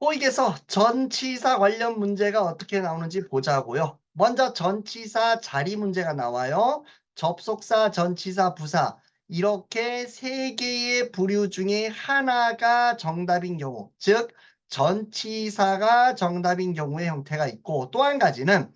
호익에서 전치사 관련 문제가 어떻게 나오는지 보자고요. 먼저 전치사 자리 문제가 나와요. 접속사, 전치사, 부사 이렇게 세 개의 부류 중에 하나가 정답인 경우, 즉 전치사가 정답인 경우의 형태가 있고 또 한 가지는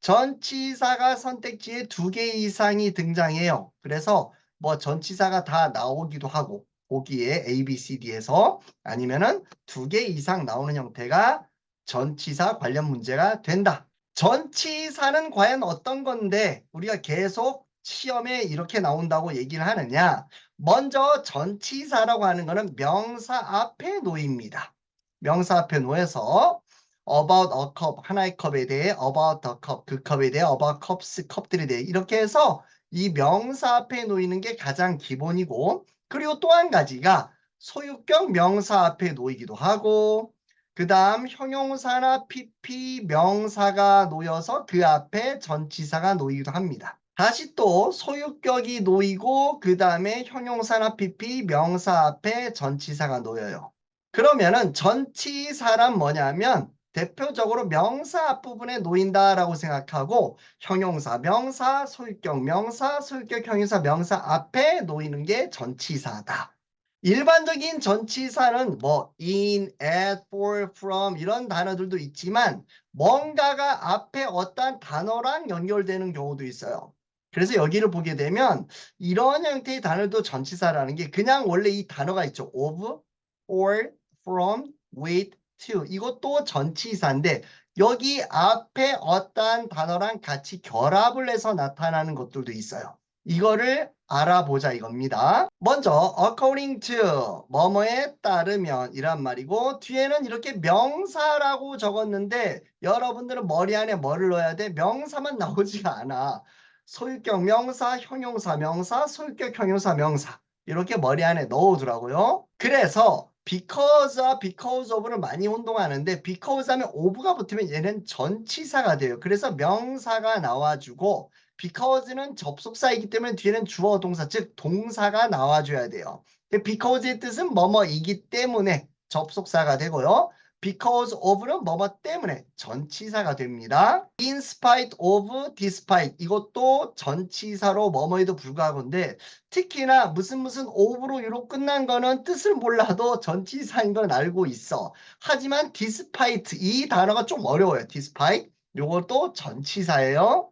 전치사가 선택지에 두 개 이상이 등장해요. 그래서 뭐 전치사가 다 나오기도 하고 보기에 A, B, C, D에서 아니면은 두 개 이상 나오는 형태가 전치사 관련 문제가 된다. 전치사는 과연 어떤 건데 우리가 계속 시험에 이렇게 나온다고 얘기를 하느냐? 먼저 전치사라고 하는 거는 명사 앞에 놓입니다. 명사 앞에 놓여서 about a cup 하나의 컵에 대해 about the cup 그 컵에 대해 about cups 컵들에 대해 이렇게 해서 이 명사 앞에 놓이는 게 가장 기본이고 그리고 또 한 가지가 소유격 명사 앞에 놓이기도 하고 그 다음 형용사나 PP 명사가 놓여서 그 앞에 전치사가 놓이기도 합니다. 다시 또 소유격이 놓이고 그 다음에 형용사나 PP 명사 앞에 전치사가 놓여요. 그러면은 전치사란 뭐냐면 대표적으로 명사 앞부분에 놓인다라고 생각하고 형용사, 명사, 소유격, 명사, 소유격, 형용사, 명사 앞에 놓이는 게 전치사다. 일반적인 전치사는 뭐 in, at, for, from 이런 단어들도 있지만 뭔가가 앞에 어떤 단어랑 연결되는 경우도 있어요. 그래서 여기를 보게 되면 이런 형태의 단어도 전치사라는 게 그냥 원래 이 단어가 있죠. of, or, from, with, to 이것도 전치사인데 여기 앞에 어떠한 단어랑 같이 결합을 해서 나타나는 것들도 있어요. 이거를 알아보자 이겁니다. 먼저 according to 뭐뭐에 따르면 이란 말이고 뒤에는 이렇게 명사라고 적었는데 여러분들은 머리 안에 뭐를 넣어야 돼? 명사만 나오지가 않아. 소유격 명사, 형용사 명사, 소유격 형용사 명사 이렇게 머리 안에 넣어두라고요. 그래서 because, because of를 많이 혼동하는데 because 하면 of가 붙으면 얘는 전치사가 돼요. 그래서 명사가 나와주고 because는 접속사이기 때문에 뒤에는 주어 동사 즉 동사가 나와줘야 돼요. because의 뜻은 뭐뭐이기 때문에 접속사가 되고요. Because of는 뭐뭐 때문에 전치사가 됩니다. in spite of, despite 이것도 전치사로 뭐뭐에도 불구하고인데 특히나 무슨 무슨 of로 유로 끝난 거는 뜻을 몰라도 전치사인 걸 알고 있어. 하지만 despite 이 단어가 좀 어려워요. despite 요것도 전치사예요.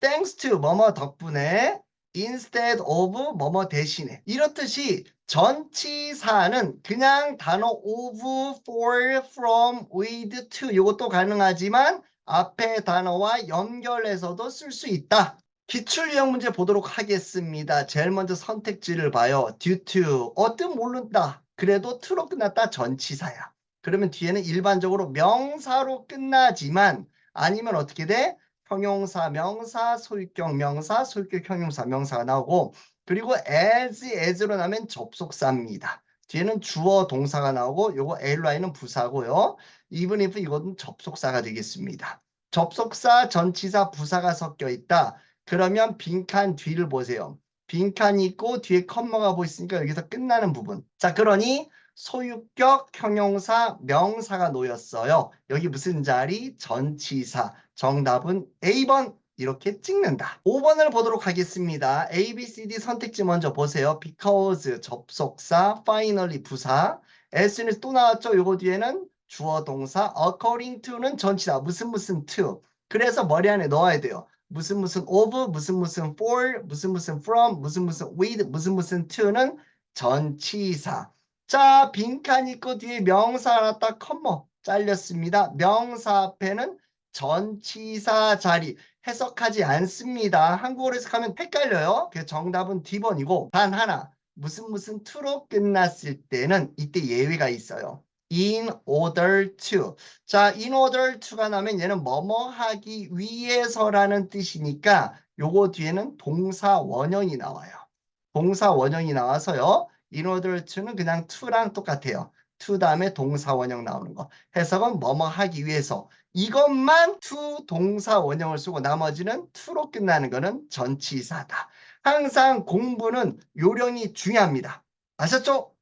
thanks to 뭐뭐 덕분에 instead of 뭐뭐 대신에 이렇듯이 전치사는 그냥 단어 of, for, from, with, to 이것도 가능하지만 앞에 단어와 연결해서도 쓸 수 있다. 기출 유형 문제 보도록 하겠습니다. 제일 먼저 선택지를 봐요. due to 어떤 모른다. 그래도 to로 끝났다 전치사야. 그러면 뒤에는 일반적으로 명사로 끝나지만 아니면 어떻게 돼? 형용사, 명사, 소유격 명사, 소유격 형용사 명사가 나오고 그리고 as, as로 나면 접속사입니다. 뒤에는 주어 동사가 나오고 요거 li는 부사고요. even if 이것은 접속사가 되겠습니다. 접속사, 전치사, 부사가 섞여 있다. 그러면 빈칸 뒤를 보세요. 빈칸이 있고 뒤에 컴마가 보이니까 여기서 끝나는 부분. 자, 그러니 소유격, 형용사, 명사가 놓였어요. 여기 무슨 자리? 전치사. 정답은 A번 이렇게 찍는다. 5번을 보도록 하겠습니다. A, B, C, D 선택지 먼저 보세요. because 접속사, finally 부사, as는 또 나왔죠. 요거 뒤에는 주어 동사, according to는 전치사, 무슨 무슨 to. 그래서 머리 안에 넣어야 돼요. 무슨 무슨 of, 무슨 무슨 for, 무슨 무슨 from, 무슨 무슨 with, 무슨 무슨 to는 전치사. 자, 빈칸 있고 뒤에 명사 하나 딱 컴마 잘렸습니다. 명사 앞에는 전치사 자리 해석하지 않습니다. 한국어로 해석하면 헷갈려요. 그래서 정답은 D번이고 단 하나 무슨 무슨 to로 끝났을 때는 이때 예외가 있어요. in order to. 자, in order to가 나면 얘는 뭐뭐 하기 위해서라는 뜻이니까 요거 뒤에는 동사 원형이 나와요. 동사 원형이 나와서요. In order to는 그냥 to랑 똑같아요. to 다음에 동사 원형 나오는 거. 해석은 뭐뭐 하기 위해서. 이것만 to 동사 원형을 쓰고 나머지는 to로 끝나는 거는 전치사다. 항상 공부는 요령이 중요합니다. 아셨죠?